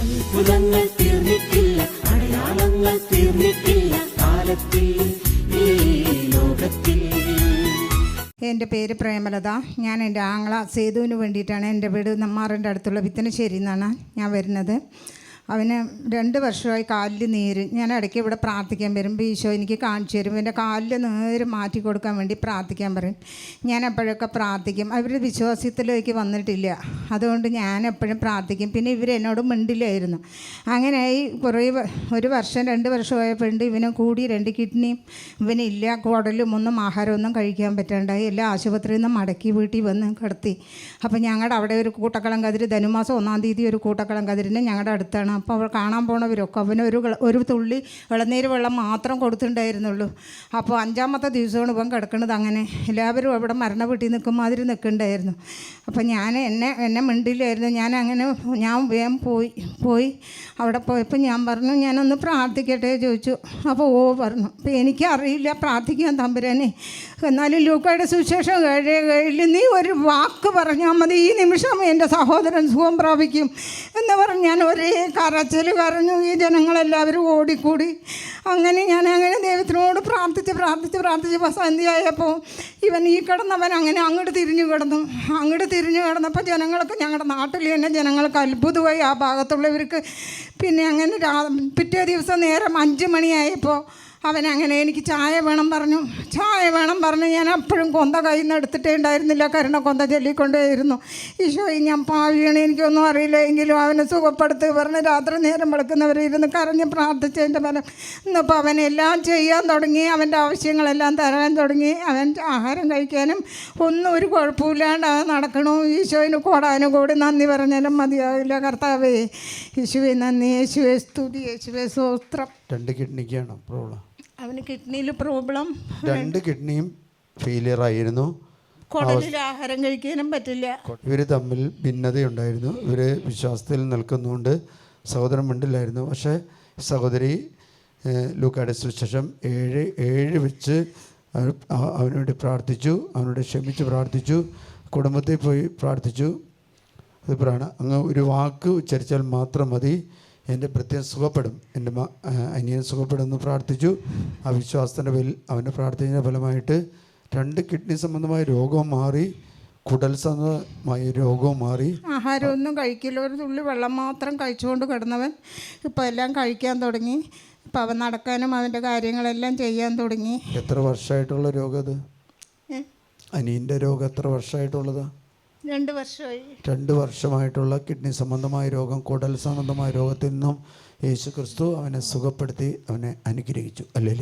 അത്ഭുതങ്ങൾ തീർന്നിട്ടില്ല അടയാളങ്ങൾ തീർന്നിട്ടില്ല കാലത്തിൽ ഈ ലോകത്തിൽ. എന്റെ പേര് പ്രേമലത. ഞാൻ എന്റെ ആങ്ങള സേതുവിന് വേണ്ടിയിട്ടാണ് എന്റെ വീട് നമ്മാറിന്റെ അടുത്തുള്ള വിത്തനശ്ശേരി നിന്നാണ് ഞാൻ വരുന്നത്. അവന് രണ്ട് വർഷമായി കാലിൽ നീര്. ഞാൻ ഇടയ്ക്ക് ഇവിടെ പ്രാർത്ഥിക്കാൻ വരുമ്പോൾ ഈശോ എനിക്ക് കാണിച്ചു തരും. എന്റെ കാലിൽ നീര് മാറ്റി കൊടുക്കാൻ വേണ്ടി പ്രാർത്ഥിക്കാൻ പറയും. ഞാൻ എപ്പോഴൊക്കെ പ്രാർത്ഥിക്കും? അവർ വിശ്വാസത്തിലേക്ക് വന്നിട്ടില്ല. അതുകൊണ്ട് ഞാൻ എപ്പോഴും പ്രാർത്ഥിക്കും. പിന്നെ ഇവർ എന്നോട് മിണ്ടില്ലായിരുന്നു. അങ്ങനെയായി കുറേ ഒരു വർഷം രണ്ട് വർഷമായപ്പോഴുണ്ട് ഇവനെ കൂടി രണ്ട് കിഡ്നിയും ഇവനില്ല കുടലും ഒന്നും ആഹാരമൊന്നും കഴിക്കാൻ പറ്റാണ്ടായി. എല്ലാ ആശുപത്രിയിൽ നിന്ന് മടക്കി വീട്ടിൽ വന്ന് കിടത്തി. അപ്പോൾ ഞങ്ങളുടെ അവിടെ ഒരു കൂട്ടക്കളം കതിര് ധനുമാസം ഒന്നാം തീയതി ഒരു കൂട്ടക്കളം കതിരിന് ഞങ്ങളുടെ അടുത്താണ്. അപ്പോൾ അവർ കാണാൻ പോണവരൊക്കെ അവന് ഒരു ഒരു തുള്ളി ഇളനീര് വെള്ളം മാത്രം കൊടുത്തിട്ടുണ്ടായിരുന്നുള്ളൂ. അപ്പോൾ അഞ്ചാമത്തെ ദിവസമാണ് ഇവൻ കിടക്കുന്നത് അങ്ങനെ. എല്ലാവരും അവിടെ മരണ വീട്ടിൽ നിൽക്കും മാതിരി നിൽക്കുന്നുണ്ടായിരുന്നു. അപ്പോൾ ഞാൻ എന്നെ എന്നെ മിണ്ടില്ലായിരുന്നു. ഞാൻ അങ്ങനെ ഞാൻ വേഗം പോയി പോയി അവിടെ പോയപ്പോൾ ഞാൻ പറഞ്ഞു ഞാനൊന്ന് പ്രാർത്ഥിക്കട്ടെ ചോദിച്ചു. അപ്പോൾ ഓ പറഞ്ഞു അപ്പോൾ എനിക്കറിയില്ല പ്രാർത്ഥിക്കാൻ തമ്പുരാനെ. എന്നാലും ലൂക്കയുടെ സുശേഷം കഴിഞ്ഞു നീ ഒരു വാക്ക് പറഞ്ഞാൽ മതി. ഈ നിമിഷം എന്റെ സഹോദരൻ സുഖം പ്രാപിക്കും. എന്ന് പറഞ്ഞ് ഞാൻ ഒരേ കരച്ചിൽ കരഞ്ഞു. ഈ ജനങ്ങളെല്ലാവരും ഓടിക്കൂടി. അങ്ങനെ ഞാൻ അങ്ങനെ ദൈവത്തിനോട് പ്രാർത്ഥിച്ച് പ്രാർത്ഥിച്ച് പ്രാർത്ഥിച്ച് സന്ധ്യയായപ്പോൾ ഇവൻ ഈ കിടന്നവൻ അങ്ങനെ അങ്ങോട്ട് തിരിഞ്ഞു കിടന്നു. അങ്ങോട്ട് തിരിഞ്ഞു കിടന്നപ്പോൾ ജനങ്ങൾക്ക് ഞങ്ങളുടെ നാട്ടിൽ തന്നെ ജനങ്ങൾക്ക് അത്ഭുതമായി ആ ഭാഗത്തുള്ളവർക്ക്. പിന്നെ അങ്ങനെ രാ പിറ്റേ ദിവസം നേരം അഞ്ച് മണിയായപ്പോൾ അവൻ അങ്ങനെ എനിക്ക് ചായ വേണം പറഞ്ഞു. ചായ വേണം പറഞ്ഞു. ഞാൻ അപ്പോഴും കൊന്ത കയ്യിൽ നിന്ന് എടുത്തിട്ടേ ഉണ്ടായിരുന്നില്ല. കരുണ കൊന്ത ചൊല്ലിക്കൊണ്ടേയിരുന്നു ഈശോയി ഞാൻ പാവിയാണ്. എനിക്കൊന്നും അറിയില്ല. എങ്കിലും അവനെ സുഖപ്പെടുത്ത് പറഞ്ഞ് രാത്രി നേരം വെളുക്കുന്നവരെ ഇരുന്ന് കരഞ്ഞ് പ്രാർത്ഥിച്ചതിന്റെ ഫലം. ഇന്നിപ്പോൾ അവൻ എല്ലാം ചെയ്യാൻ തുടങ്ങി. അവന്റെ ആവശ്യങ്ങളെല്ലാം തരാൻ തുടങ്ങി. അവൻ ആഹാരം കഴിക്കാനും ഒന്നും ഒരു കുഴപ്പമില്ലാണ്ട് അത് നടക്കണു. ഈശോയിന് കൂടാനും കൂടി നന്ദി പറഞ്ഞാലും മതിയാവില്ല. കർത്താവേ യേശുവെ നന്ദി. യേശുവെ സ്തുതി. യേശുവെ സ്തോത്രം. രണ്ട് കിഡ്നിക്കാണ് പ്രോബ്ലം അവന് കിഡ്നിയിൽ പ്രോബ്ലം രണ്ട് കിഡ്നിയും ഫെയിലിയർ ആയിരുന്നു. കുടലിൽ ആഹാരം കഴിക്കാനും പറ്റില്ല. ഇവർ തമ്മിൽ ഭിന്നതയുണ്ടായിരുന്നു. ഇവർ വിശ്വാസത്തിൽ നിൽക്കുന്നുണ്ട് സഹോദരൻ മിണ്ടില്ലായിരുന്നു. പക്ഷേ സഹോദരി ഏഹ്, ശേഷം സുശേഷം ഏഴ് ഏഴ് വെച്ച് അവ- അവ- അവന് വേണ്ടി പ്രാർത്ഥിച്ചു അവനോട് ക്ഷമിച്ച് പ്രാർത്ഥിച്ചു കുടുംബത്തിൽ പോയി പ്രാർത്ഥിച്ചു. അതിപ്പോഴാണ് അങ്ങ് ഒരു വാക്ക് ഉച്ചരിച്ചാൽ മാത്രം മതി. എന്റെ പ്രത്യേകം സുഖപ്പെടും. എന്റെ അനിയൻ സുഖപ്പെടുമെന്ന് പ്രാർത്ഥിച്ചു. ആ വിശ്വാസത്തിന്റെ പേരിൽ അവന്റെ പ്രാർത്ഥനയുടെ ഫലമായിട്ട് രണ്ട് കിഡ്നി സംബന്ധമായ രോഗവും മാറി കുടൽ സംബന്ധമായ രോഗവും മാറി. ആഹാരമൊന്നും കഴിക്കില്ല. ഒരു തുള്ളി വെള്ളം മാത്രം കഴിച്ചുകൊണ്ട് കിടന്നവൻ ഇപ്പോൾ എല്ലാം കഴിക്കാൻ തുടങ്ങി. ഇപ്പം അവൻ നടക്കാനും അവന്റെ കാര്യങ്ങളെല്ലാം ചെയ്യാൻ തുടങ്ങി. എത്ര വർഷമായിട്ടുള്ള രോഗം അത് അനീന്റെ അനിയന്റെ രോഗം എത്ര വർഷമായിട്ടുള്ളത്? രണ്ട് വർഷമായി. രണ്ട് വർഷമായിട്ടുള്ള കിഡ്നി സംബന്ധമായ രോഗം കുടൽ സംബന്ധമായ രോഗത്തിൽ നിന്നും യേശു ക്രിസ്തു അവനെ സുഖപ്പെടുത്തി അവനെ അനുഗ്രഹിച്ചു. അല്ലേ